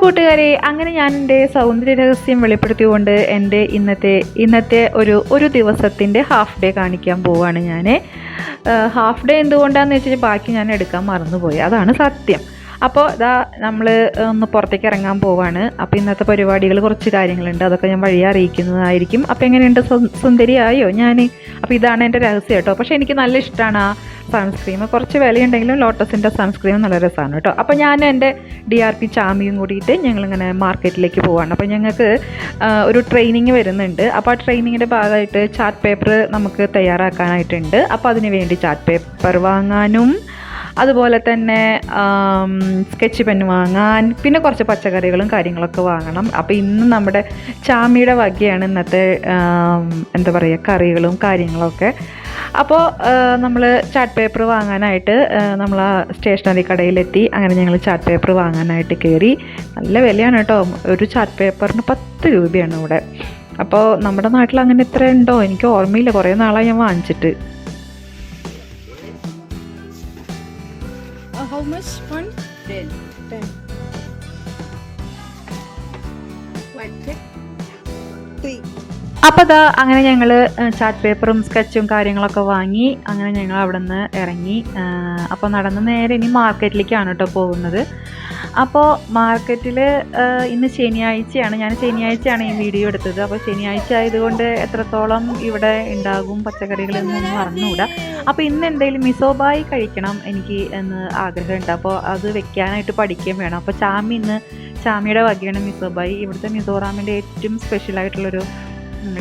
കൂട്ടുകാരെ അങ്ങനെ ഞാൻ എന്റെ സൗന്ദര്യ രഹസ്യം വെളിപ്പെടുത്തിക്കൊണ്ട് എന്റെ ഇന്നത്തെ ഇന്നത്തെ ഒരു ഒരു ദിവസത്തിന്റെ ഹാഫ് ഡേ കാണിക്കാൻ പോവാണ് ഞാൻ ഹാഫ് ഡേ എന്തുകൊണ്ടാണെന്ന് വെച്ചാൽ ബാക്കി ഞാൻ എടുക്കാൻ മറന്നുപോയി. അതാണ് സത്യം. അപ്പോൾ ഇതാ നമ്മൾ ഒന്ന് പുറത്തേക്ക് ഇറങ്ങാൻ പോവാണ്. അപ്പോൾ ഇന്നത്തെ പരിപാടികൾ കുറച്ച് കാര്യങ്ങളുണ്ട്. അതൊക്കെ ഞാൻ വഴി അറിയിക്കുന്നതായിരിക്കും. അപ്പോൾ എങ്ങനെയുണ്ട്? സുന്ദരി സുന്ദരിയായോ? ഞാൻ അപ്പോൾ ഇതാണ് എന്റെ രഹസ്യം കേട്ടോ. പക്ഷേ എനിക്ക് നല്ല ഇഷ്ടമാണ് ആ സൺസ്ക്രീം. കുറച്ച് വിലയുണ്ടെങ്കിലും ലോട്ടസിന്റെ സൺസ്ക്രീം നല്ല രസമാണ് കേട്ടോ. അപ്പോൾ ഞാൻ എന്റെ ഡി ആർ പി ചാമിയും കൂടിയിട്ട് ഞങ്ങളിങ്ങനെ മാർക്കറ്റിലേക്ക് പോവാണ്. അപ്പോൾ ഞങ്ങൾക്ക് ഒരു ട്രെയിനിങ് വരുന്നുണ്ട്. അപ്പോൾ ആ ട്രെയിനിങ്ങിന്റെ ഭാഗമായിട്ട് ചാർട്ട് പേപ്പർ നമുക്ക് തയ്യാറാക്കാനായിട്ടുണ്ട്. അപ്പോൾ അതിന് വേണ്ടി ചാർട്ട് പേപ്പർ വാങ്ങാനും അതുപോലെ തന്നെ സ്കെച്ച് പെൻ വാങ്ങാൻ പിന്നെ കുറച്ച് പച്ചക്കറികളും കാര്യങ്ങളൊക്കെ വാങ്ങണം. അപ്പോൾ ഇന്ന് നമ്മുടെ ചാമിയുടെ വകയാണ് ഇന്നത്തെ എന്താ പറയുക കറികളും കാര്യങ്ങളൊക്കെ. അപ്പോൾ നമ്മൾ ചാർട്ട് പേപ്പർ വാങ്ങാനായിട്ട് നമ്മൾ ആ സ്റ്റേഷനറി കടയിലെത്തി അങ്ങനെ ഞങ്ങൾ ചാർട്ട് പേപ്പർ വാങ്ങാനായിട്ട് കയറി നല്ല വിലയാണ് കേട്ടോ. ഒരു ചാർട്ട് പേപ്പറിന് പത്ത് രൂപയാണ് ഇവിടെ. അപ്പോൾ നമ്മുടെ നാട്ടിൽ അങ്ങനെ ഇത്ര ഉണ്ടോ? എനിക്ക് ഓർമ്മയില്ല. കുറേ നാളായി ഞാൻ വാങ്ങിച്ചിട്ട്. How much? One? Ten. Ten. Three. അപ്പോൾ അതാ അങ്ങനെ ഞങ്ങൾ ചാർട്ട് പേപ്പറും സ്കെച്ചും കാര്യങ്ങളൊക്കെ വാങ്ങി അങ്ങനെ ഞങ്ങൾ അവിടെ നിന്ന് ഇറങ്ങി അപ്പോൾ നടന്ന് നേരെ ഇനി മാർക്കറ്റിലേക്കാണ് കേട്ടോ പോകുന്നത്. അപ്പോൾ മാർക്കറ്റിൽ ഇന്ന് ശനിയാഴ്ചയാണ്. ഞാൻ ശനിയാഴ്ചയാണ് ഈ വീഡിയോ എടുത്തത്. അപ്പോൾ ശനിയാഴ്ച ആയതുകൊണ്ട് എത്രത്തോളം ഇവിടെ ഉണ്ടാകും പച്ചക്കറികൾ പച്ചക്കറികളെന്നൊന്നും അറിഞ്ഞുകൂടാ. അപ്പോൾ ഇന്ന് എന്തെങ്കിലും മിസോബായി കഴിക്കണം എനിക്ക് എന്ന് ആഗ്രഹമുണ്ട്. അപ്പോൾ അത് വെക്കാനായിട്ട് പഠിക്കുകയും വേണം. അപ്പോൾ ചാമി ഇന്ന് ചാമിയുടെ വകയാണ് മിസോബായി ഇവിടുത്തെ മിസോറാമിന്റെ ഏറ്റവും സ്പെഷ്യലായിട്ടുള്ളൊരു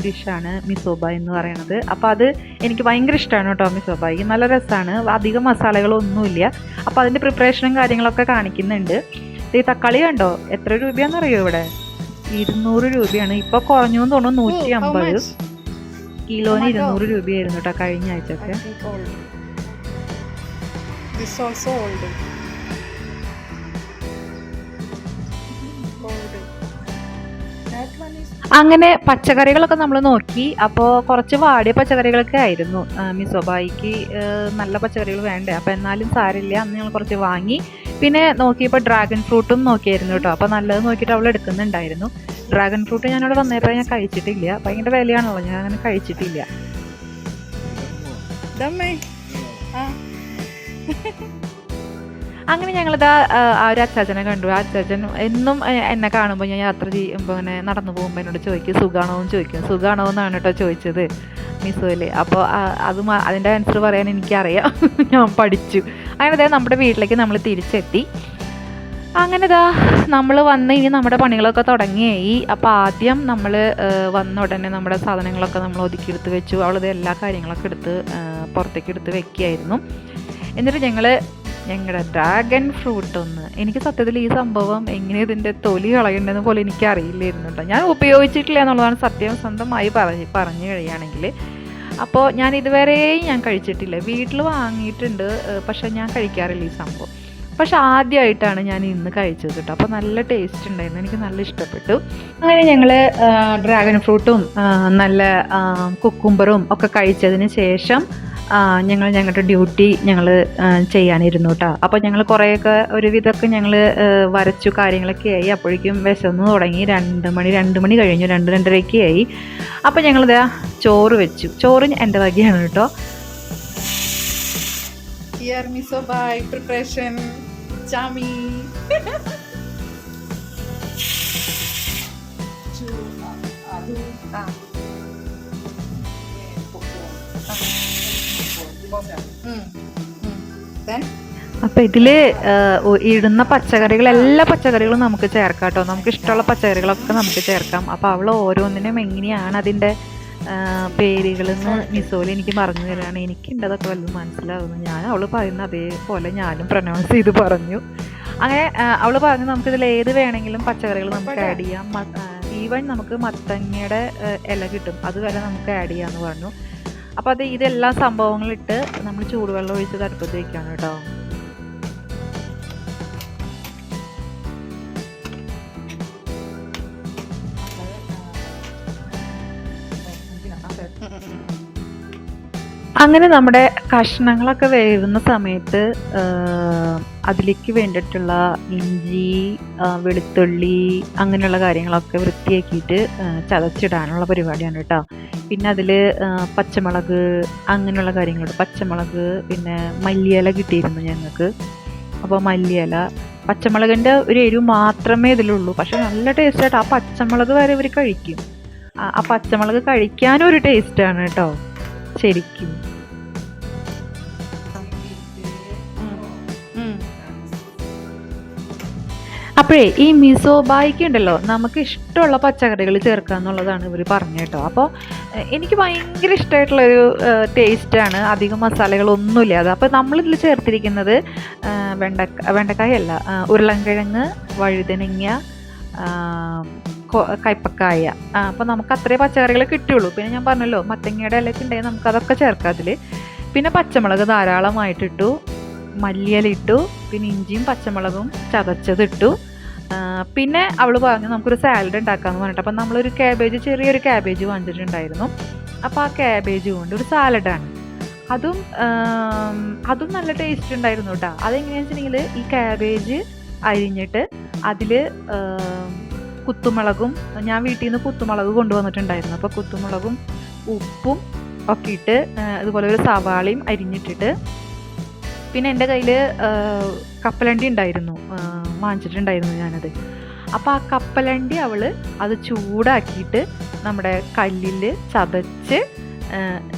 ഡിഷാണ് മിസോബ എന്ന് പറയുന്നത്. അപ്പോൾ അത് എനിക്ക് ഭയങ്കര ഇഷ്ടമാണ് കേട്ടോ മിസോബായി നല്ല രസമാണ് അധികം മസാലകളൊന്നുമില്ല. അപ്പോൾ അതിന്റെ പ്രിപ്പറേഷനും കാര്യങ്ങളൊക്കെ കാണിക്കുന്നുണ്ട്. ഈ തക്കാളി കണ്ടോ? എത്ര രൂപയാണെന്ന് അറിയോ ഇവിടെ? ഇരുന്നൂറ് രൂപയാണ്. ഇപ്പോൾ കുറഞ്ഞു എന്ന് തോന്നുന്നു. നൂറ്റി Oh, how അമ്പത്? കിലോന് Tomato. ഇരുന്നൂറ് രൂപയായിരുന്നു കേട്ടോ കഴിഞ്ഞ ആഴ്ചയൊക്കെ. അങ്ങനെ പച്ചക്കറികളൊക്കെ നമ്മൾ നോക്കി. അപ്പോൾ കുറച്ച് വാടിയ പച്ചക്കറികളൊക്കെ ആയിരുന്നു. ആ, മിസോബായിക്ക് നല്ല പച്ചക്കറികൾ വേണ്ടേ? അപ്പോൾ എന്നാലും സാരില്ല അന്ന് ഞങ്ങൾ കുറച്ച് വാങ്ങി. പിന്നെ നോക്കിയപ്പോൾ ഡ്രാഗൺ ഫ്രൂട്ടും നോക്കിയായിരുന്നു കേട്ടോ. അപ്പോൾ നല്ലത് നോക്കിയിട്ട് അവൾ എടുക്കുന്നുണ്ടായിരുന്നു. ഡ്രാഗൺ ഫ്രൂട്ട് ഞാനവിടെ വന്നപ്പോൾ ഞാൻ കഴിച്ചിട്ടില്ല. ഭയങ്കര വിലയാണല്ലോ. ഞാൻ അങ്ങനെ കഴിച്ചിട്ടില്ല. Dame. അങ്ങനെ ഞങ്ങളിത് ആ, ഒരു അച്ചാച്ചനെ കണ്ടു. ആ അച്ചാച്ചൻ എന്നും എന്നെ കാണുമ്പോൾ ഞാൻ യാത്ര ചെയ്യുമ്പോൾ ഇങ്ങനെ നടന്നു പോകുമ്പോൾ എന്നോട് ചോദിക്കും സുഖാണോ എന്ന് ചോദിക്കും? സുഖാണോ എന്നാണ് കേട്ടോ ചോദിച്ചത് മിസോയിൽ അപ്പോൾ അത് അതിന്റെ ആൻസർ പറയാൻ എനിക്കറിയാം. ഞാൻ പഠിച്ചു. അങ്ങനെ അതായത് നമ്മുടെ വീട്ടിലേക്ക് നമ്മൾ തിരിച്ചെത്തി. അങ്ങനെ ഇതാ നമ്മൾ വന്ന് ഇനി നമ്മുടെ പണികളൊക്കെ തുടങ്ങിയായി. അപ്പോൾ ആദ്യം നമ്മൾ വന്ന ഉടനെ നമ്മുടെ സാധനങ്ങളൊക്കെ നമ്മൾ ഒതുക്കിയെടുത്ത് വെച്ചു. അവളത് എല്ലാ കാര്യങ്ങളൊക്കെ എടുത്ത് പുറത്തേക്ക് എടുത്ത് വെക്കുകയായിരുന്നു. എന്നിട്ട് ഞങ്ങൾ ഞങ്ങളുടെ ഡ്രാഗൺ ഫ്രൂട്ട് ഒന്ന്. എനിക്ക് സത്യത്തിൽ ഈ സംഭവം എങ്ങനെ ഇതിന്റെ തൊലി കളയണ്ടെന്ന് പോലും എനിക്ക് അറിയില്ലായിരുന്നു കേട്ടോ ഞാൻ ഉപയോഗിച്ചിട്ടില്ല എന്നുള്ളതാണ് സത്യം. സ്വന്തമായി പറഞ്ഞ് പറഞ്ഞു കഴിയുകയാണെങ്കിൽ. അപ്പോൾ ഞാൻ ഇതുവരെയും ഞാൻ കഴിച്ചിട്ടില്ല. വീട്ടിൽ വാങ്ങിയിട്ടുണ്ട് പക്ഷേ ഞാൻ കഴിക്കാറില്ല ഈ സംഭവം. പക്ഷെ ആദ്യമായിട്ടാണ് ഞാൻ ഇന്ന് കഴിച്ചത് കേട്ടോ അപ്പോൾ നല്ല ടേസ്റ്റ് ഉണ്ടായിരുന്നു. എനിക്ക് നല്ല ഇഷ്ടപ്പെട്ടു. അങ്ങനെ ഞങ്ങൾ ഡ്രാഗൺ ഫ്രൂട്ടും നല്ല കുക്കുംബറും ഒക്കെ കഴിച്ചതിന് ശേഷം ഞങ്ങൾ ഞങ്ങളുടെ ഡ്യൂട്ടി ഞങ്ങൾ ചെയ്യാനിരുന്നു കേട്ടോ അപ്പോൾ ഞങ്ങൾ കുറേയൊക്കെ ഒരുവിധമൊക്കെ ഞങ്ങൾ വരച്ചു കാര്യങ്ങളൊക്കെ ആയി. അപ്പോഴേക്കും വിശന്ന് തുടങ്ങി. രണ്ട് മണി രണ്ട് മണി കഴിഞ്ഞു. രണ്ട് രണ്ടരയ്ക്ക് ആയി. അപ്പോൾ ഞങ്ങളിതാ ചോറ് വെച്ചു. ചോറ് എന്റെ വകയാണ് കേട്ടോ ആ miso by preparation. അപ്പോൾ ഇതിൽ ഇടുന്ന പച്ചക്കറികൾ എല്ലാ പച്ചക്കറികളും നമുക്ക് ചേർക്കാം കേട്ടോ നമുക്ക് ഇഷ്ടമുള്ള പച്ചക്കറികളൊക്കെ നമുക്ക് ചേർക്കാം. അപ്പോൾ അവൾ ഓരോന്നിനും എങ്ങനെയാണ് അതിന്റെ പേരുകളെന്ന് മിസോൽ എനിക്ക് പറഞ്ഞു തരാണ്. എനിക്ക് ഉണ്ടതൊക്കെ വല്ലതും മനസ്സിലാവുന്നു. ഞാൻ അവൾ പറയുന്ന അതേപോലെ ഞാനും പ്രൊനൗൺസ് ചെയ്ത് പറഞ്ഞു. അങ്ങനെ അവൾ പറഞ്ഞു നമുക്കിതിൽ ഏത് വേണമെങ്കിലും പച്ചക്കറികൾ നമുക്ക് ആഡ് ചെയ്യാം. ഈവൺ നമുക്ക് മത്തങ്ങയുടെ ഇല കിട്ടും. അതുവരെ നമുക്ക് ആഡ് ചെയ്യാമെന്ന് പറഞ്ഞു. അപ്പോൾ അത് ഇതെല്ലാ സംഭവങ്ങളിട്ട് നമ്മൾ ചൂടുവെള്ളം ഒഴിച്ച് തടുപ്പത്ത് വെക്കുകയാണ് കേട്ടോ. അങ്ങനെ നമ്മുടെ കഷ്ണങ്ങളൊക്കെ വേവുന്ന സമയത്ത് അതിലേക്ക് വേണ്ടിയിട്ടുള്ള ഇഞ്ചി വെളുത്തുള്ളി അങ്ങനെയുള്ള കാര്യങ്ങളൊക്കെ വൃത്തിയാക്കിയിട്ട് ചതച്ചിടാനുള്ള പരിപാടിയാണ് കേട്ടോ പിന്നെ അതിൽ പച്ചമുളക് അങ്ങനെയുള്ള കാര്യങ്ങളുണ്ട് പച്ചമുളക് പിന്നെ മല്ലിയില കിട്ടിയിരുന്നു ഞങ്ങൾക്ക്. അപ്പോൾ മല്ലിയില പച്ചമുളകിന്റെ ഒരു എരിവ് മാത്രമേ ഇതിലുള്ളൂ. പക്ഷെ നല്ല ടേസ്റ്റായിട്ട് ആ പച്ചമുളക് വരെ ഇവർ കഴിക്കും. ആ പച്ചമുളക് കഴിക്കാനും ഒരു ടേസ്റ്റാണ് കേട്ടോ ശരിക്കും. അപ്പോഴേ ഈ മിസോ മിസോബായിക്ക് ഉണ്ടല്ലോ നമുക്ക് ഇഷ്ടമുള്ള പച്ചക്കറികൾ ചേർക്കുക എന്നുള്ളതാണ് ഇവർ പറഞ്ഞു കേട്ടോ. അപ്പോൾ എനിക്ക് ഭയങ്കര ഇഷ്ടമായിട്ടുള്ളൊരു ടേസ്റ്റാണ് അധികം മസാലകളൊന്നുമില്ല. അത് അപ്പോൾ നമ്മളിതിൽ ചേർത്തിരിക്കുന്നത് വെണ്ടക്ക വെണ്ടക്കായല്ല ഉരുളൻകിഴങ്ങ് വഴുതനങ്ങ കയ്പക്കായ അപ്പോൾ നമുക്ക് അത്രേ പച്ചക്കറികൾ കിട്ടുള്ളൂ പിന്നെ ഞാൻ പറഞ്ഞല്ലോ മത്തങ്ങയുടെ ഇലയ്ക്ക് ഉണ്ടെങ്കിൽ നമുക്കതൊക്കെ ചേർക്കാം അതിൽ. പിന്നെ പച്ചമുളക് ധാരാളമായിട്ടിട്ടു മല്ലിയില ഇട്ടു പിന്നെ ഇഞ്ചിയും പച്ചമുളകും ചതച്ചതിട്ടു. പിന്നെ അവൾ പറഞ്ഞു നമുക്കൊരു സാലഡ് ഉണ്ടാക്കാമെന്ന് പറഞ്ഞിട്ട്. അപ്പം നമ്മളൊരു ക്യാബേജ് ചെറിയൊരു ക്യാബേജ് വാങ്ങിച്ചിട്ടുണ്ടായിരുന്നു. അപ്പോൾ ആ ക്യാബേജ് കൊണ്ട് ഒരു സാലഡാണ് അതും അതും നല്ല ടേസ്റ്റ് ഉണ്ടായിരുന്നു കേട്ടോ അതെങ്ങനെയാണെന്ന് വെച്ചിട്ടുണ്ടെങ്കിൽ ഈ ക്യാബേജ് അരിഞ്ഞിട്ട് അതിൽ കുത്തുമുളകും ഞാൻ വീട്ടിൽ നിന്ന് കുത്തുമുളക് കൊണ്ടുവന്നിട്ടുണ്ടായിരുന്നു. അപ്പോൾ കുത്തുമുളകും ഉപ്പും ഒക്കെ ഇട്ട് അതുപോലെ ഒരു സവാളയും അരിഞ്ഞിട്ടിട്ട് പിന്നെ എന്റെ കയ്യിൽ കപ്പലണ്ടി ഉണ്ടായിരുന്നു. വാങ്ങിച്ചിട്ടുണ്ടായിരുന്നു ഞാനത്. അപ്പോൾ ആ കപ്പലണ്ടി അവൾ അത് ചൂടാക്കിയിട്ട് നമ്മുടെ കല്ലിൽ ചതച്ച്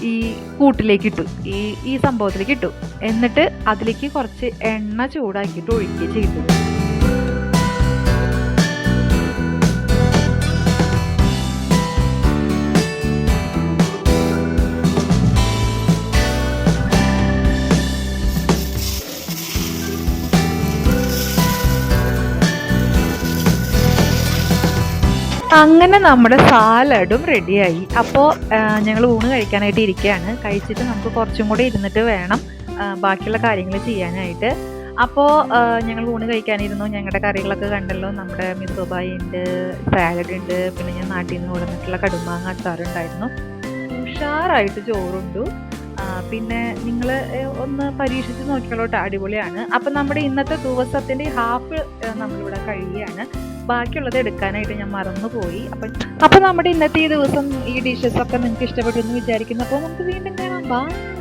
ഈ കൂട്ടിലേക്ക് ഇട്ടു ഈ ഈ സംഭവത്തിലേക്ക് ഇട്ടു എന്നിട്ട് അതിലേക്ക് കുറച്ച് എണ്ണ ചൂടാക്കിയിട്ട് ഒഴിക്കുക ചെയ്തത് അങ്ങനെ നമ്മുടെ സാലഡും റെഡിയായി അപ്പോൾ ഞങ്ങൾ ഊണ് കഴിക്കാനായിട്ട് ഇരിക്കുകയാണ് കഴിച്ചിട്ട് നമുക്ക് കുറച്ചും കൂടി ഇരുന്നിട്ട് വേണം ബാക്കിയുള്ള കാര്യങ്ങൾ ചെയ്യാനായിട്ട്. അപ്പോൾ ഞങ്ങൾ ഊണ് കഴിക്കാനിരുന്നു. ഞങ്ങളുടെ കറികളൊക്കെ കണ്ടല്ലോ. നമ്മുടെ മിസോബായി ഉണ്ട് സാലഡ് ഉണ്ട് പിന്നെ ഞാൻ നാട്ടിൽ നിന്ന് കൊടുത്തിട്ടുള്ള കടുമാങ്ങ അച്ചാറുണ്ടായിരുന്നു. ഉഷാറായിട്ട് ചോറുണ്ടു. പിന്നെ നിങ്ങൾ ഒന്ന് പരീക്ഷിച്ച് നോക്കിയാലോട്ട് അടിപൊളിയാണ്. അപ്പം നമ്മുടെ ഇന്നത്തെ ദിവസത്തിന്റെ ഹാഫ് നമ്മളിവിടെ കഴിയുകയാണ്. ബാക്കിയുള്ളത് എടുക്കാനായിട്ട് ഞാൻ മറന്നുപോയി. അപ്പം അപ്പോൾ നമ്മുടെ ഇന്നത്തെ ഈ ദിവസം ഈ ഡിഷസ് ഒക്കെ നിങ്ങൾക്ക് ഇഷ്ടപ്പെട്ടു എന്ന് വിചാരിക്കുന്നു. അപ്പോൾ നമുക്ക് വീണ്ടും കാണാം. ബൈ